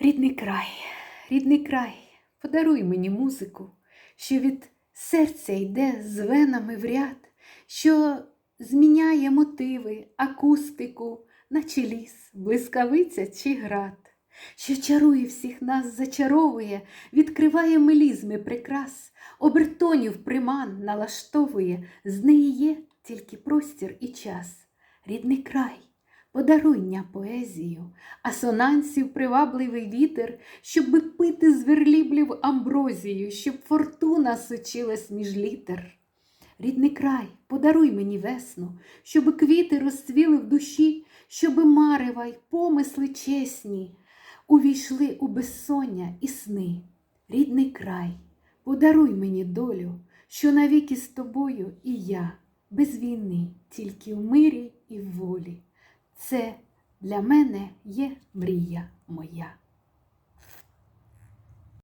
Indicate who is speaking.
Speaker 1: Рідний край, рідний край, подаруй мені музику, що від серця йде з венами в ряд, що зміняє мотиви, акустику, наче ліс, блискавиця чи град, що чарує всіх нас, зачаровує, відкриває мелізми прикрас, обертонів приман налаштовує, з неї є тільки простір і час. Рідний край. Подаруйня поезію, асонансів привабливий вітер, щоби пити з верліблів амброзію, щоб фортуна сочилась між літер. Рідний край, подаруй мені весну, щоби квіти розцвіли в душі, щоби марева й помисли чесні увійшли у безсоння і сни. Рідний край, подаруй мені долю, що навіки з тобою і я, без війни, тільки в мирі і в волі. Це для мене є мрія моя.